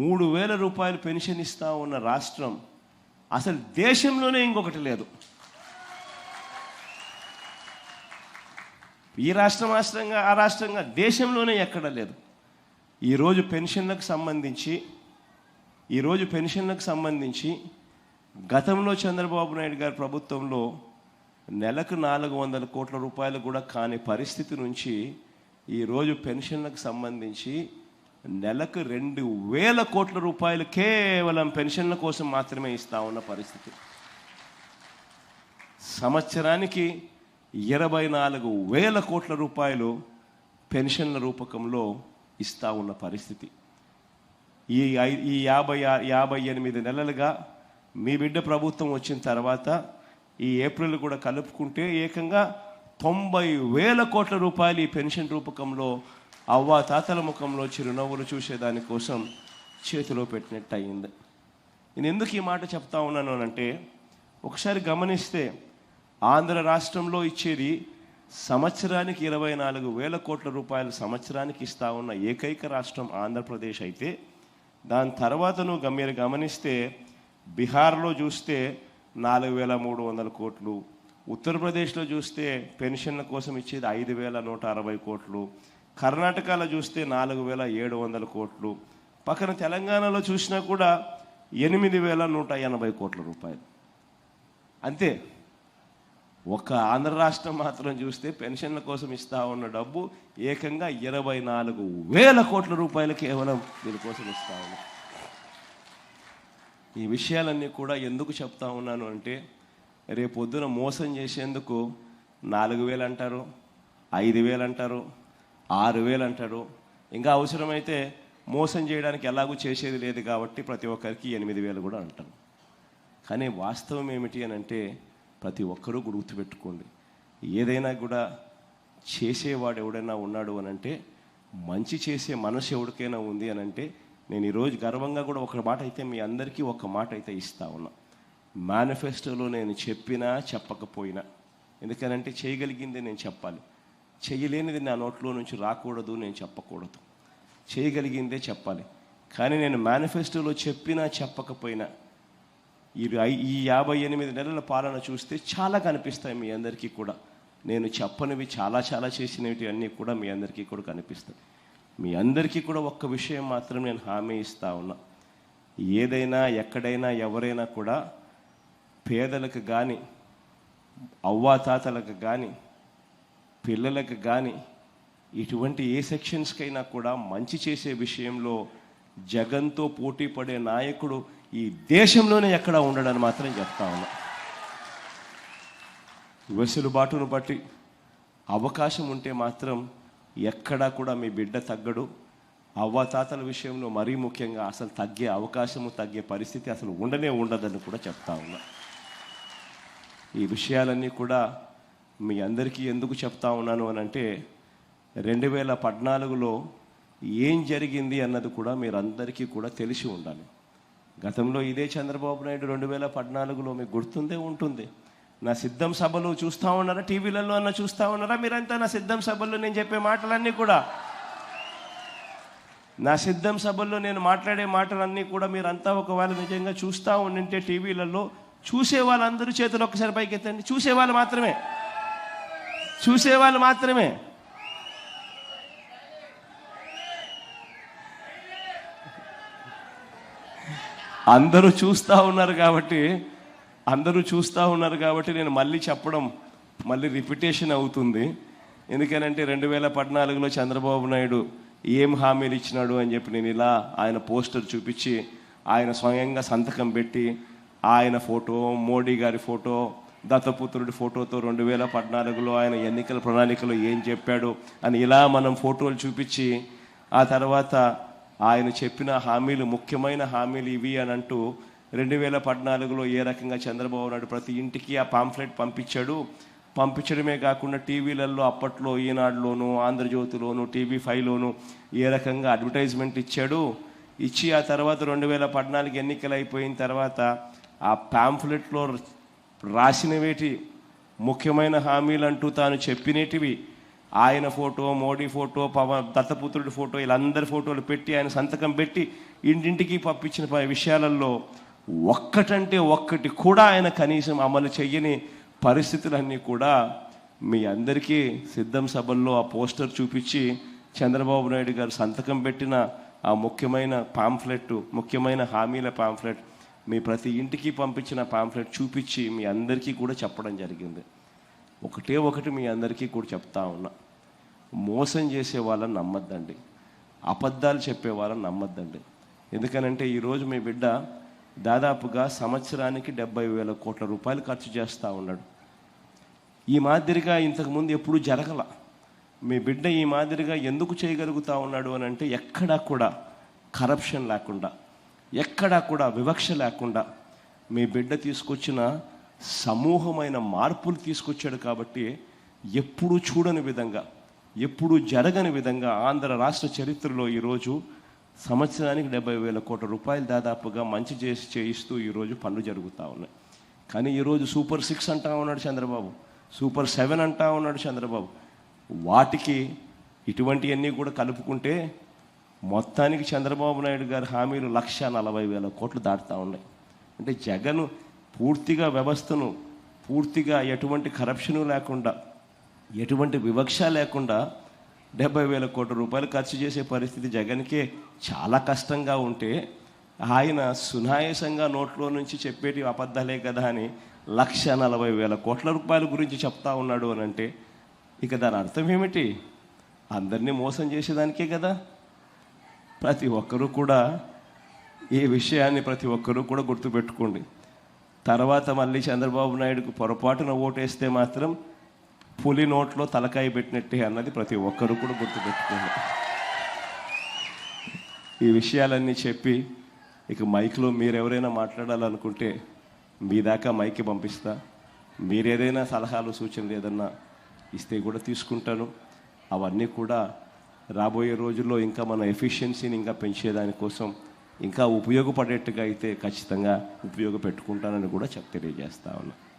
మూడు వేల రూపాయలు పెన్షన్ ఇస్తా ఉన్న రాష్ట్రం అసలు దేశంలోనే ఇంకొకటి లేదు. ఈ రాష్ట్రం రాష్ట్రంగా ఆ రాష్ట్రంగా దేశంలోనే ఎక్కడ లేదు. ఈరోజు పెన్షన్లకు సంబంధించి ఈరోజు పెన్షన్లకు సంబంధించి గతంలో చంద్రబాబు నాయుడు గారి ప్రభుత్వంలో నెలకు నాలుగు వందల కోట్ల రూపాయలు కూడా కాని పరిస్థితి నుంచి ఈరోజు పెన్షన్లకు సంబంధించి నెలకు రెండు వేల కోట్ల రూపాయలు కేవలం పెన్షన్ల కోసం మాత్రమే ఇస్తా ఉన్న పరిస్థితి. సంవత్సరానికి ఇరవై నాలుగు వేల కోట్ల రూపాయలు పెన్షన్ల రూపకంలో ఇస్తా ఉన్న పరిస్థితి. ఈ ఐ- ఈ యాభై యాభై ఎనిమిది నెలలుగా మీ బిడ్డ ప్రభుత్వం వచ్చిన తర్వాత ఈ ఏప్రిల్ కూడా కలుపుకుంటే ఏకంగా తొంభై వేల కోట్ల రూపాయలు ఈ పెన్షన్ రూపకంలో అవ్వ తాతల ముఖంలో చిరునవ్వులు చూసేదాని కోసం చేతిలో పెట్టినట్టు అయింది నేను ఎందుకు ఈ మాట చెప్తా ఉన్నాను అంటే ఒకసారి గమనిస్తే ఆంధ్ర రాష్ట్రంలో ఇచ్చేది సంవత్సరానికి ఇరవై నాలుగు వేల కోట్ల రూపాయలు సంవత్సరానికి ఇస్తా ఉన్న ఏకైక రాష్ట్రం ఆంధ్రప్రదేశ్ అయితే దాని తర్వాత నువ్వు మీరు గమనిస్తే బీహార్లో చూస్తే నాలుగు వేల మూడు వందల కోట్లు ఉత్తరప్రదేశ్లో చూస్తే పెన్షన్ల కోసం ఇచ్చేది ఐదు వేల నూట అరవై కోట్లు కర్ణాటకలో చూస్తే నాలుగు వేల ఏడు వందల కోట్లు. పక్కన తెలంగాణలో చూసినా కూడా ఎనిమిది వేల నూట ఎనభై కోట్ల రూపాయలు. అంతే. ఒక ఆంధ్ర రాష్ట్రం మాత్రం చూస్తే పెన్షన్ల కోసం ఇస్తా ఉన్న డబ్బు ఏకంగా ఇరవై నాలుగు వేల కోట్ల రూపాయలు కేవలం దీనికోసం ఇస్తా ఉన్నా. ఈ విషయాలన్నీ కూడా ఎందుకు చెప్తా ఉన్నాను అంటే రేపు మోసం చేసేందుకు నాలుగు వేలు అంటారు ఐదు వేలు అంటారు ఆరు వేలు అంటాడు. ఇంకా అవసరమైతే మోసం చేయడానికి ఎలాగూ చేసేది లేదు కాబట్టి ప్రతి ఒక్కరికి ఎనిమిది వేలు కూడా అంటారు. కానీ వాస్తవం ఏమిటి అని అంటే ప్రతి ఒక్కరూ గుర్తుపెట్టుకోండి. ఏదైనా కూడా చేసేవాడు ఎవడైనా ఉన్నాడు అని అంటే మంచి చేసే మనసు ఎవరికైనా ఉంది అని అంటే నేను ఈరోజు గర్వంగా కూడా ఒక మాట అయితే మీ అందరికీ ఒక మాట అయితే ఇస్తా ఉన్నా. మేనిఫెస్టోలో నేను చెప్పినా చెప్పకపోయినా. ఎందుకనంటే చేయగలిగింది నేను చెప్పాలి. చేయలేనిది నా నోట్లో నుంచి రాకూడదు నేను చెప్పకూడదు. చేయగలిగిందే చెప్పాలి. కానీ నేను మేనిఫెస్టోలో చెప్పినా చెప్పకపోయినా ఈ ఈ యాభై ఎనిమిది నెలల పాలన చూస్తే చాలా కనిపిస్తాయి మీ అందరికీ కూడా. నేను చెప్పనివి చాలా చాలా చేసినవి అన్నీ కూడా మీ అందరికీ కూడా కనిపిస్తాయి. మీ అందరికీ కూడా ఒక్క విషయం మాత్రం నేను హామీ ఇస్తా ఉన్నా. ఏదైనా ఎక్కడైనా ఎవరైనా కూడా పేదలకు కానీ అవ్వాతాతలకు కానీ పిల్లలకు కానీ ఇటువంటి ఏ సెక్షన్స్కైనా కూడా మంచి చేసే విషయంలో జగన్తో పోటీ పడే నాయకుడు ఈ దేశంలోనే ఎక్కడ ఉండడని మాత్రం చెప్తా ఉన్నా. వెసులుబాటును బట్టి అవకాశం ఉంటే మాత్రం ఎక్కడా కూడా మీ బిడ్డ తగ్గడు. అవ్వాతాతల విషయంలో మరీ ముఖ్యంగా అసలు తగ్గే అవకాశము తగ్గే పరిస్థితి అసలు ఉండనే ఉండదని కూడా చెప్తా ఉన్నా. ఈ విషయాలన్నీ కూడా మీ అందరికీ ఎందుకు చెప్తా ఉన్నాను అని అంటే రెండు వేల పద్నాలుగులో ఏం జరిగింది అన్నది కూడా మీరందరికీ కూడా తెలిసి ఉండాలి. గతంలో ఇదే చంద్రబాబు నాయుడు రెండు వేల పద్నాలుగులో మీకు గుర్తుందే ఉంటుంది. నా సిద్ధం సభలు చూస్తూ ఉన్నారా? టీవీలలో అన్న చూస్తూ ఉన్నారా? మీరంతా నా సిద్ధం సభల్లో నేను చెప్పే మాటలన్నీ కూడా. నా సిద్ధం సభల్లో నేను మాట్లాడే మాటలన్నీ కూడా మీరంతా ఒకవేళ నిజంగా చూస్తూ ఉండింటే టీవీలలో చూసే వాళ్ళందరూ చేతులు ఒక్కసారి పైకి ఎత్తండి చూసే వాళ్ళు మాత్రమే. చూసేవాళ్ళు మాత్రమే. అందరూ చూస్తూ ఉన్నారు కాబట్టి అందరూ చూస్తూ ఉన్నారు కాబట్టి నేను మళ్ళీ చెప్పడం మళ్ళీ రిపిటేషన్ అవుతుంది. ఎందుకనంటే రెండు వేల పద్నాలుగులో చంద్రబాబు నాయుడు ఏం హామీలు ఇచ్చినాడు అని చెప్పి నేను ఇలా ఆయన పోస్టర్ చూపించి ఆయన స్వయంగా సంతకం పెట్టి ఆయన ఫోటో మోడీ గారి ఫోటో దత్తపుత్రుడి ఫోటోతో రెండు వేల పద్నాలుగులో ఆయన ఎన్నికల ప్రణాళికలో ఏం చెప్పాడు అని ఇలా మనం ఫోటోలు చూపించి ఆ తర్వాత ఆయన చెప్పిన హామీలు ముఖ్యమైన హామీలు ఇవి అని అంటూ రెండు వేల పద్నాలుగులో ఏ రకంగా చంద్రబాబు నాయుడు ప్రతి ఇంటికి ఆ పాంఫ్లెట్ పంపించాడు. పంపించడమే కాకుండా టీవీలలో అప్పట్లో ఈనాడులోను ఆంధ్రజ్యోతిలోను టీవీ ఫైవ్లోను ఏ రకంగా అడ్వర్టైజ్మెంట్ ఇచ్చాడు. ఇచ్చి ఆ తర్వాత రెండు వేల పద్నాలుగు ఎన్నికలు అయిపోయిన తర్వాత ఆ పాంఫ్లెట్లో రాసినవేటి ముఖ్యమైన హామీలు అంటూ తాను చెప్పినటివి. ఆయన ఫోటో మోడీ ఫోటో పవన్ దత్తపుత్రుడి ఫోటో వీళ్ళందరి ఫోటోలు పెట్టి ఆయన సంతకం పెట్టి ఇంటింటికి పంపించిన ప- విషయాలలో ఒక్కటంటే ఒక్కటి కూడా ఆయన కనీసం అమలు చెయ్యని పరిస్థితులన్నీ కూడా మీ అందరికీ సిద్ధం సభల్లో ఆ పోస్టర్ చూపించి చంద్రబాబు నాయుడు గారు సంతకం పెట్టిన ఆ ముఖ్యమైన పాంఫ్లెట్ ముఖ్యమైన హామీల పాంఫ్లెట్ మీ ప్రతి ఇంటికి పంపించిన పాంఫ్లెట్ చూపించి మీ అందరికీ కూడా చెప్పడం జరిగింది. ఒకటే ఒకటి మీ అందరికీ కూడా చెప్తా ఉన్నా. మోసం చేసే వాళ్ళని నమ్మద్దండి. అబద్ధాలు చెప్పే వాళ్ళని నమ్మద్దండి. ఎందుకనంటే ఈరోజు మీ బిడ్డ దాదాపుగా సంవత్సరానికి డెబ్బై వేల కోట్ల రూపాయలు ఖర్చు చేస్తూ ఉన్నాడు. ఈ మాదిరిగా ఇంతకుముందు ఎప్పుడూ జరగల. మీ బిడ్డ ఈ మాదిరిగా ఎందుకు చేయగలుగుతా ఉన్నాడు అని అంటే ఎక్కడా కూడా కరప్షన్ లేకుండా ఎక్కడా కూడా వివక్ష లేకుండా మీ బిడ్డ తీసుకొచ్చిన సమూహమైన మార్పులు తీసుకొచ్చాడు కాబట్టి ఎప్పుడూ చూడని విధంగా ఎప్పుడూ జరగని విధంగా ఆంధ్ర రాష్ట్ర చరిత్రలో ఈరోజు సంవత్సరానికి డెబ్బై వేల కోట్ల రూపాయలు దాదాపుగా మంచి చేసి చేయిస్తూ ఈరోజు పనులు జరుగుతూ ఉన్నాయి. కానీ ఈరోజు సూపర్ సిక్స్ అంటా ఉన్నాడు చంద్రబాబు. సూపర్ సెవెన్ అంటా ఉన్నాడు చంద్రబాబు. వాటికి ఇటువంటివన్నీ కూడా కలుపుకుంటే మొత్తానికి చంద్రబాబు నాయుడు గారి హామీలు లక్ష నలభై వేల కోట్లు దాటుతూ ఉన్నాయి. అంటే జగన్ పూర్తిగా వ్యవస్థను పూర్తిగా ఎటువంటి కరప్షను లేకుండా ఎటువంటి వివక్ష లేకుండా డెబ్బై వేల కోట్ల రూపాయలు ఖర్చు చేసే పరిస్థితి జగన్కే చాలా కష్టంగా ఉంటే ఆయన సునాయాసంగా నోట్లో నుంచి చెప్పేటి అబద్ధాలే కదా అని లక్ష నలభై వేల కోట్ల రూపాయల గురించి చెప్తా ఉన్నాడు అని అంటే ఇక దాని అర్థం ఏమిటి? అందరినీ మోసం చేసేదానికే కదా. ప్రతి ఒక్కరూ కూడా ఈ విషయాన్ని ప్రతి ఒక్కరూ కూడా గుర్తుపెట్టుకోండి. తర్వాత మళ్ళీ చంద్రబాబు నాయుడుకు పొరపాటున ఓటేస్తే మాత్రం పులి నోట్లో తలకాయ పెట్టినట్టే అన్నది ప్రతి ఒక్కరూ కూడా గుర్తుపెట్టుకోండి. ఈ విషయాలన్నీ చెప్పి ఇక మైక్లో మీరు ఎవరైనా మాట్లాడాలనుకుంటే మీ దాకా మైక్కి పంపిస్తా. మీరు ఏదైనా సలహాలు సూచనలు ఏదన్నా ఇస్తే కూడా తీసుకుంటాను. అవన్నీ కూడా రాబోయే రోజుల్లో ఇంకా మన ఎఫిషియన్సీని ఇంకా పెంచేదానికోసం ఇంకా ఉపయోగపడేట్టుగా అయితే ఖచ్చితంగా ఉపయోగపెట్టుకుంటానని కూడా చెప్ తెలియజేస్తా ఉన్నాను